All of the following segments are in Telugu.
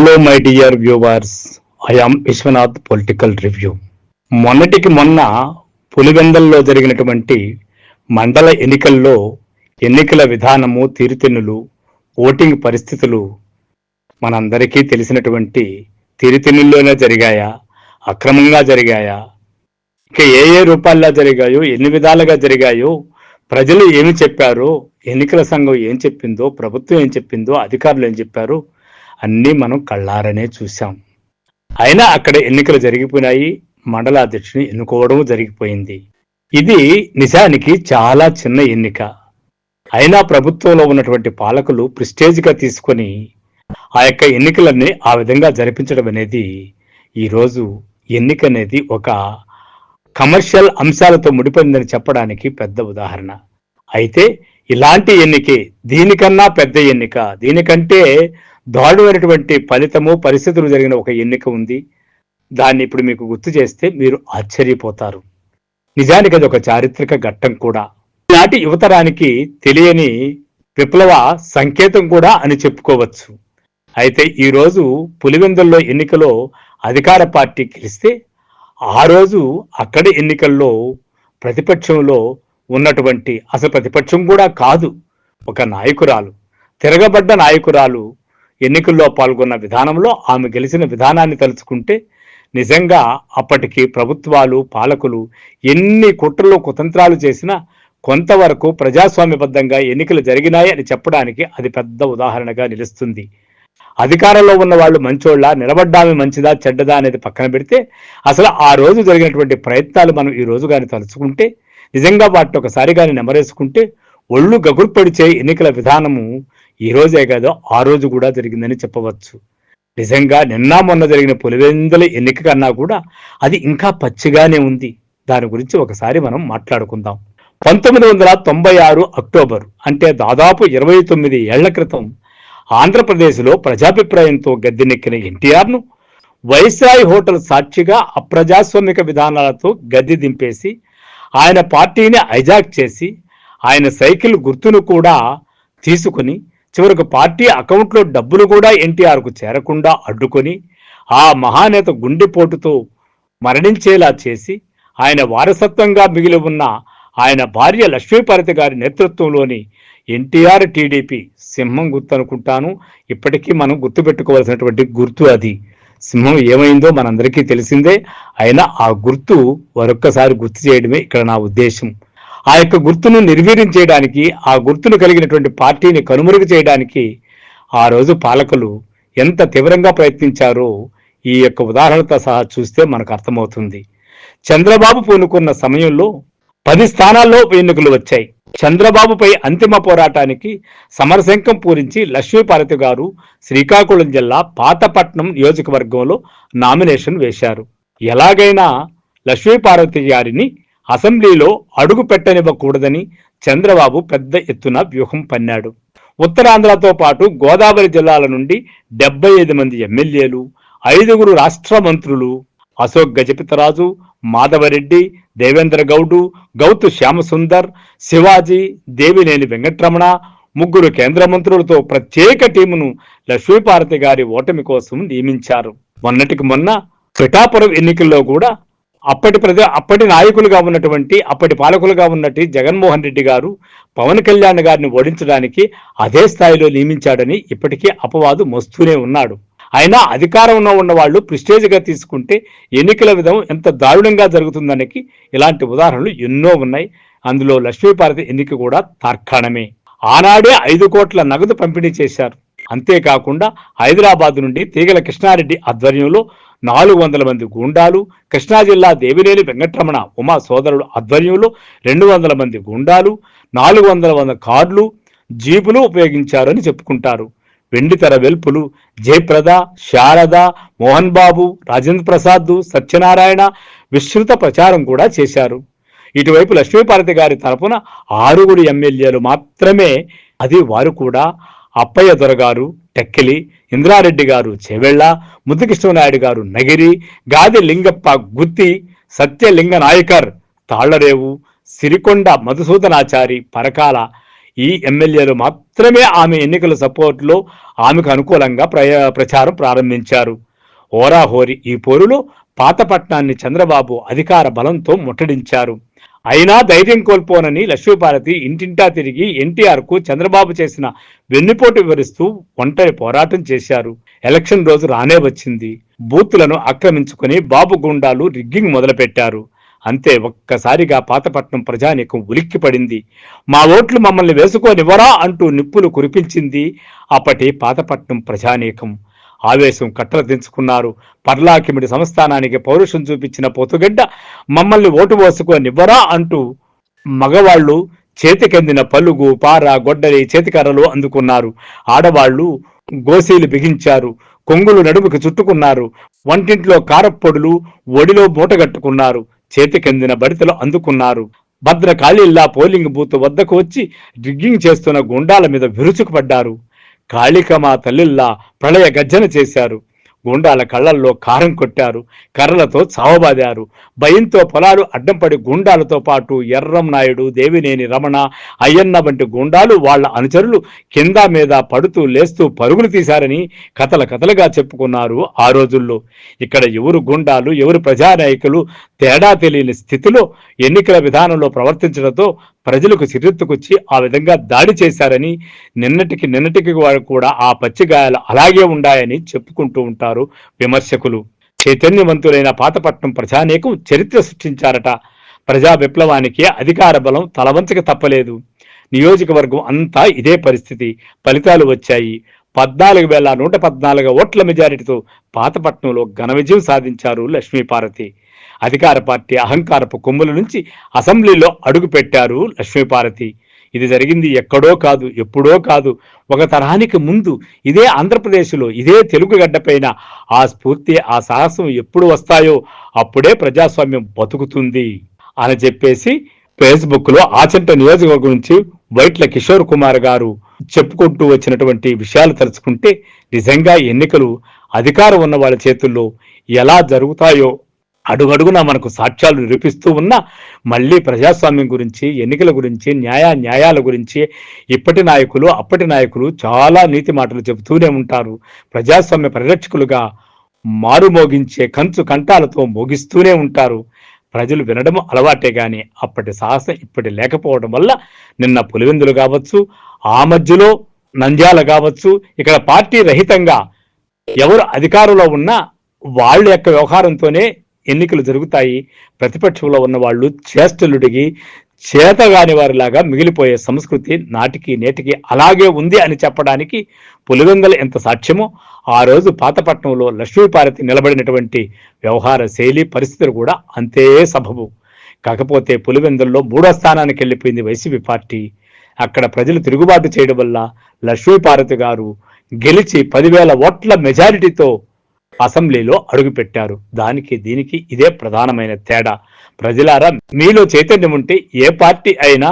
Hello my dear viewers I'm Vishwanath political review మొన్నటికి మొన్న పులివెందల్లో జరిగినటువంటి మండల ఎన్నికల్లో ఎన్నికల విధానము తీరుతెన్నులు ఓటింగ్ పరిస్థితులు మనందరికీ తెలిసినటువంటి తీరుతెన్నుల్లోనే జరిగాయా? అక్రమంగా జరిగాయా? ఇక ఏ ఏ రూపాల్లో జరిగాయో ఎన్ని విధాలుగా జరిగాయో ప్రజలు ఏమి చెప్పారో ఎన్నికల సంఘం ఏం చెప్పిందో ప్రభుత్వం ఏం చెప్పిందో అధికారులు ఏం చెప్పారో అన్నీ మనం కళ్ళారనే చూశాం. అయినా అక్కడ ఎన్నికలు జరిగిపోయినాయి. మండల అధ్యక్షుని ఎన్నుకోవడం జరిగిపోయింది. ఇది నిజానికి చాలా చిన్న ఎన్నిక. అయినా ప్రభుత్వంలో ఉన్నటువంటి పాలకులు ప్రిస్టేజ్గా తీసుకొని ఆ యొక్క ఎన్నికలన్నీ ఆ విధంగా జరిపించడం అనేది ఈరోజు ఎన్నిక అనేది ఒక కమర్షియల్ అంశాలతో ముడిపడిందని చెప్పడానికి పెద్ద ఉదాహరణ. అయితే ఇలాంటి ఎన్నికే దీనికన్నా పెద్ద ఎన్నిక దీనికంటే దారుణమైనటువంటి ఫలితము పరిస్థితులు జరిగిన ఒక ఎన్నిక ఉంది. దాన్ని ఇప్పుడు మీకు గుర్తు చేస్తే మీరు ఆశ్చర్యపోతారు. నిజానికి అది ఒక చారిత్రక ఘట్టం కూడా. నాటి యువతరానికి తెలియని విప్లవ సంకేతం కూడా అని చెప్పుకోవచ్చు. అయితే ఈరోజు పులివెందుల్లో ఎన్నికలో అధికార పార్టీ గెలిస్తే ఆ రోజు అక్కడి ఎన్నికల్లో ప్రతిపక్షంలో ఉన్నటువంటి అసలు ప్రతిపక్షం కూడా కాదు. ఒక నాయకురాలు తిరగబడ్డ నాయకురాలు ఎన్నికల్లో పాల్గొన్న విధానంలో ఆమె గెలిచిన విధానాన్ని తలుచుకుంటే నిజంగా అప్పటికి ప్రభుత్వాలు పాలకులు ఎన్ని కుట్రలు కుతంత్రాలు చేసినా కొంతవరకు ప్రజాస్వామ్యబద్ధంగా ఎన్నికలు జరిగినాయి అని చెప్పడానికి అది పెద్ద ఉదాహరణగా నిలుస్తుంది. అధికారంలో ఉన్న వాళ్ళు మంచోళ్ళ నిలబడ్డామే మంచిదా చెడ్డదా అనేది పక్కన పెడితే అసలు ఆ రోజు జరిగినటువంటి ప్రయత్నాలు మనం ఈ రోజు కానీ తలుచుకుంటే నిజంగా వాటిని ఒకసారి కానీ నెమరేసుకుంటే ఒళ్ళు గగుర్పడిచే ఎన్నికల విధానము ఈ రోజే ఆ రోజు కూడా జరిగిందని చెప్పవచ్చు. నిజంగా నిన్న మొన్న జరిగిన పులివెందుల ఎన్నిక కన్నా కూడా అది ఇంకా పచ్చిగానే ఉంది. దాని గురించి ఒకసారి మనం మాట్లాడుకుందాం. పంతొమ్మిది వందల తొంభై ఆరు అక్టోబర్ అంటే దాదాపు ఇరవై తొమ్మిది ఏళ్ళ క్రితం ఆంధ్రప్రదేశ్లో ప్రజాభిప్రాయంతో గద్దెనెక్కిన ఎన్టీఆర్ను వైస్రాయ్ హోటల్ సాక్షిగా అప్రజాస్వామిక విధానాలతో గద్దె దింపేసి ఆయన పార్టీని హైజాక్ చేసి ఆయన సైకిల్ గుర్తును కూడా తీసుకుని చివరకు పార్టీ అకౌంట్లో డబ్బులు కూడా ఎన్టీఆర్కు చేరకుండా అడ్డుకొని ఆ మహానేత గుండెపోటుతో మరణించేలా చేసి ఆయన వారసత్వంగా మిగిలి ఉన్న ఆయన భార్య లక్ష్మీపార్వతి గారి నేతృత్వంలోని ఎన్టీఆర్ టీడీపీ సింహం గుర్తు అనుకుంటాను ఇప్పటికీ మనం గుర్తుపెట్టుకోవాల్సినటువంటి గుర్తు అది. సింహం ఏమైందో మనందరికీ తెలిసిందే. అయినా ఆ గుర్తు మరొక్కసారి గుర్తు చేయడమే ఇక్కడ నా ఉద్దేశం. ఆ యొక్క గుర్తును నిర్వీర్యం చేయడానికి ఆ గుర్తును కలిగినటువంటి పార్టీని కనుమరుగు చేయడానికి ఆ రోజు పాలకులు ఎంత తీవ్రంగా ప్రయత్నించారో ఈ యొక్క ఉదాహరణతో సహా చూస్తే మనకు అర్థమవుతుంది. చంద్రబాబు పూనుకున్న సమయంలో పది స్థానాల్లో ఎన్నికలు వచ్చాయి. చంద్రబాబుపై అంతిమ పోరాటానికి సమరశంఖం పూరించి లక్ష్మీపార్వతి గారు శ్రీకాకుళం జిల్లా పాతపట్నం నియోజకవర్గంలో నామినేషన్ వేశారు. ఎలాగైనా లక్ష్మీపార్వతి గారిని అసెంబ్లీలో అడుగు పెట్టనివ్వకూడదని చంద్రబాబు పెద్ద ఎత్తున వ్యూహం పన్నాడు. ఉత్తరాంధ్రతో పాటు గోదావరి జిల్లాల నుండి డెబ్బై ఐదు మంది ఎమ్మెల్యేలు ఐదుగురు రాష్ట్ర మంత్రులు అశోక్ గజపతిరాజు మాధవరెడ్డి దేవేంద్ర గౌడు గౌతు శ్యామసుందర్ శివాజీ దేవినేని వెంకట్రమణ ముగ్గురు కేంద్ర మంత్రులతో ప్రత్యేక టీమును లక్ష్మీపార్వతి గారి ఓటమి కోసం నియమించారు. మొన్నటికి మొన్న పిఠాపురం ఎన్నికల్లో కూడా అప్పటి ప్రజ అప్పటి నాయకులుగా ఉన్నటువంటి అప్పటి పాలకులుగా ఉన్నట్టు జగన్మోహన్ రెడ్డి గారు పవన్ కళ్యాణ్ గారిని ఓడించడానికి అదే స్థాయిలో నియమించాడని ఇప్పటికీ అపవాదు మస్తూనే ఉన్నాడు. అయినా అధికారంలో ఉన్న వాళ్ళు ప్రిస్టేజ్గా తీసుకుంటే ఎన్నికల విధం ఎంత దారుణంగా జరుగుతుందనికి ఇలాంటి ఉదాహరణలు ఎన్నో ఉన్నాయి. అందులో లక్ష్మీపార్వతి ఎన్నిక కూడా తార్కాణమే. ఆనాడే ఐదు కోట్ల నగదు పంపిణీ చేశారు. అంతేకాకుండా హైదరాబాద్ నుండి తీగల కృష్ణారెడ్డి ఆధ్వర్యంలో నాలుగు వందల మంది గూండాలు కృష్ణా జిల్లా దేవినేని వెంకటరమణ ఉమా సోదరుడు ఆధ్వర్యంలో రెండు వందల మంది గూండాలు నాలుగు వందల వంద కార్డులు జీపులు ఉపయోగించారని చెప్పుకుంటారు. వెండితెర వెల్పులు జయప్రద శారద మోహన్ బాబు రాజేంద్ర ప్రసాద్ సత్యనారాయణ విస్తృత ప్రచారం కూడా చేశారు. ఇటువైపు లక్ష్మీపార్వతి గారి తరపున ఆరుగురు ఎమ్మెల్యేలు మాత్రమే అది వారు కూడా అప్పయ్య దొరగారు. టెక్కిలి ఇంద్రారెడ్డి గారు చెవెళ్ళ ముద్దుకృష్ణనాయుడు గారు నగిరి గాది లింగప్ప గుత్తి సత్యలింగ నాయకర్ తాళ్ళరేవు సిరికొండ మధుసూదనాచారి పరకాల ఈ ఎమ్మెల్యేలు మాత్రమే ఆమె ఎన్నికల సపోర్టులో ఆమెకు అనుకూలంగా ప్రయ- ప్రచారం ప్రారంభించారు. ఓరాహోరి ఈ పోరులో పాతపట్నాన్ని చంద్రబాబు అధికార బలంతో ముట్టడించారు. అయినా ధైర్యం కోల్పోనని లక్ష్మీభారతి ఇంటింటా తిరిగి ఎన్టీఆర్కు చంద్రబాబు చేసిన వెన్నుపోటు వివరిస్తూ ఒంటరి పోరాటం చేశారు. ఎలక్షన్ రోజు రానే వచ్చింది. బూతులను ఆక్రమించుకుని బాబు గుండాలు రిగ్గింగ్ మొదలుపెట్టారు. అంతే ఒక్కసారిగా పాతపట్నం ప్రజానీకం ఉలిక్కిపడింది. మా ఓట్లు మమ్మల్ని వేసుకోనివ్వరా అంటూ నిప్పులు కురిపించింది అప్పటి పాతపట్నం ప్రజానీకం. ఆవేశం కట్టలు దించుకున్నారు పర్లాకిమిడి సంస్థానానికి పౌరుషం చూపించిన పోతుగడ్డ మమ్మల్ని ఓటు పోసుకోనివ్వరా అంటూ మగవాళ్ళు చేతికందిన పలుగు పార గొడ్డలి చేతికర్రలు అందుకున్నారు. ఆడవాళ్ళు గోసీలు బిగించారు. కొంగులు నడుముకి చుట్టుకున్నారు. వంటింట్లో కారప్పొడులు ఒడిలో మూటగట్టుకున్నారు. చేతికెందిన బడితలు అందుకున్నారు. భద్ర ఖాళీల్లా పోలింగ్ బూత్ వద్దకు వచ్చి రిగ్గింగ్ చేస్తున్న గుండాల మీద విరుచుకుపడ్డారు. కాళికమా తల్లిల్లా ప్రళయ గర్జన చేశారు. గుండాల కళ్ళల్లో కారం కొట్టారు. కర్రలతో చావబాదారు. భయంతో పొలాలు అడ్డం పడి గుండాలతో పాటు ఎర్రం నాయుడు దేవినేని రమణ అయ్యన్న వంటి గుండాలు వాళ్ళ అనుచరులు కింద మీద పడుతూ లేస్తూ పరుగులు తీశారని కథల కథలుగా చెప్పుకున్నారు ఆ రోజుల్లో. ఇక్కడ ఎవరు గుండాలు ఎవరు ప్రజానాయకులు తేడా తెలియని స్థితిలో ఎన్నికల విధానంలో ప్రవర్తించడంతో ప్రజలకు చిరెత్తుకొచ్చి ఆ విధంగా దాడి చేశారని నిన్నటికి నిన్నటికి వారు కూడా ఆ పచ్చిగాయాలు అలాగే ఉండాయని చెప్పుకుంటూ ఉంటారు విమర్శకులు. చైతన్యవంతులైన పాతపట్నం ప్రజానేకం చరిత్ర సృష్టించారట. ప్రజా విప్లవానికి అధికార బలం తలవంచక తప్పలేదు. నియోజకవర్గం అంతా ఇదే పరిస్థితి. ఫలితాలు వచ్చాయి. పద్నాలుగు వేల నూట పద్నాలుగు ఓట్ల మెజారిటీతో పాతపట్నంలో ఘన విజయం సాధించారు లక్ష్మీపార్వతి. అధికార పార్టీ అహంకారపు కొమ్ముల నుంచి అసెంబ్లీలో అడుగుపెట్టారు లక్ష్మీపార్వతి ఇది జరిగింది ఎక్కడో కాదు ఎప్పుడో కాదు. ఒక తరానికి ముందు ఇదే ఆంధ్రప్రదేశ్లో ఇదే తెలుగు గడ్డపైన ఆ స్ఫూర్తి ఆ సాహసం ఎప్పుడు వస్తాయో అప్పుడే ప్రజాస్వామ్యం బతుకుతుంది అని చెప్పేసి ఫేస్బుక్లో ఆచంట నియోజకవర్గం నుంచి వైట్ల కిషోర్ కుమార్ గారు చెప్పుకుంటూ వచ్చినటువంటి విషయాలు తలుచుకుంటే నిజంగా ఎన్నికలు అధికారం ఉన్న వాళ్ళ చేతుల్లో ఎలా జరుగుతాయో అడుగడుగున మనకు సాక్ష్యాలు నిరూపిస్తూ ఉన్నా మళ్ళీ ప్రజాస్వామ్యం గురించి ఎన్నికల గురించి న్యాయ న్యాయాల గురించి ఇప్పటి నాయకులు అప్పటి నాయకులు చాలా నీతి మాటలు చెబుతూనే ఉంటారు. ప్రజాస్వామ్య పరిరక్షకులుగా మారుమోగించే కంచు కంఠాలతో మోగిస్తూనే ఉంటారు. ప్రజలు వినడం అలవాటే గాని అప్పటి సాహసం ఇప్పటి లేకపోవడం వల్ల నిన్న పులివెందులు కావచ్చు ఆ మధ్యలో నంద్యాల కావచ్చు ఇక్కడ పార్టీ రహితంగా ఎవరు అధికారంలో ఉన్నా వాళ్ళ యొక్క వ్యవహారంతోనే ఎన్నికలు జరుగుతాయి. ప్రతిపక్షంలో ఉన్న వాళ్ళు చేష్టలుడిగి చేతగాని వారిలాగా మిగిలిపోయే సంస్కృతి నాటికి నేటికి అలాగే ఉంది అని చెప్పడానికి పులివెందల ఎంత సాక్ష్యమో ఆ రోజు పాతపట్నంలో లక్ష్మీపార్వతి నిలబడినటువంటి వ్యవహార శైలి పరిస్థితులు కూడా అంతే సబబు. కాకపోతే పులివెందుల్లో మూడో స్థానానికి వెళ్ళిపోయింది వైసీపీ పార్టీ. అక్కడ ప్రజలు తిరుగుబాటు చేయడం వల్ల లక్ష్మీపార్వతి గారు గెలిచి పదివేల ఓట్ల మెజారిటీతో అసెంబ్లీలో అడుగుపెట్టారు. దానికి దీనికి ఇదే ప్రధానమైన తేడా. ప్రజలారా మీలో చైతన్యం ఉంటే ఏ పార్టీ అయినా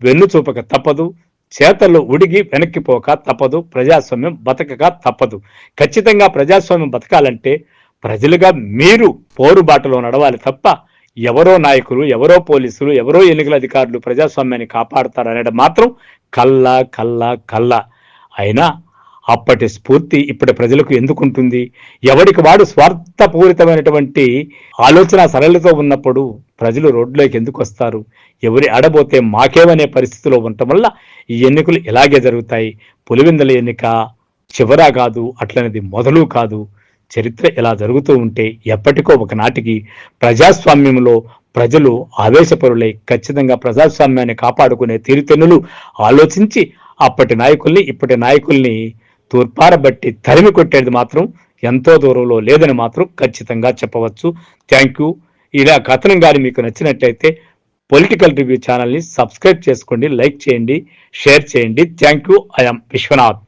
వెన్ను చూపక తప్పదు. చేతలు ఉడిగి వెనక్కిపోక తప్పదు. ప్రజాస్వామ్యం బతకక తప్పదు. ఖచ్చితంగా ప్రజాస్వామ్యం బతకాలంటే ప్రజలుగా మీరు పోరుబాటలో నడవాలి తప్ప ఎవరో నాయకులు ఎవరో పోలీసులు ఎవరో ఎన్నికల అధికారులు ప్రజాస్వామ్యాన్ని కాపాడుతారు అనేది మాత్రం కల్లా కల్లా కల్లా. అయినా అప్పటి స్ఫూర్తి ఇప్పటి ప్రజలకు ఎందుకుంటుంది? ఎవరికి వాడు స్వార్థపూరితమైనటువంటి ఆలోచన సరళితో ఉన్నప్పుడు ప్రజలు రోడ్లోకి ఎందుకు వస్తారు? ఎవరి ఆడబోతే మాకేమనే పరిస్థితిలో ఉండటం వల్ల ఈ ఎన్నికలు ఇలాగే జరుగుతాయి. పులివిందల ఎన్నిక చివరా కాదు అట్లనేది మొదలు కాదు. చరిత్ర ఇలా జరుగుతూ ఉంటే ఎప్పటికో ఒకనాటికి ప్రజాస్వామ్యంలో ప్రజలు ఆవేశపరులై ఖచ్చితంగా ప్రజాస్వామ్యాన్ని కాపాడుకునే తీరుతెన్నులు ఆలోచించి అప్పటి నాయకుల్ని ఇప్పటి నాయకుల్ని తూర్పారబట్టి తరిమి కొట్టేది మాత్రం ఎంతో దూరంలో లేదని మాత్రం ఖచ్చితంగా చెప్పవచ్చు. థ్యాంక్ యూ ఇలా కథనం కానీ మీకు నచ్చినట్లయితే పొలిటికల్ రివ్యూ ఛానల్ని సబ్స్క్రైబ్ చేసుకోండి లైక్ చేయండి షేర్ చేయండి. Thank you I'm Vishwanath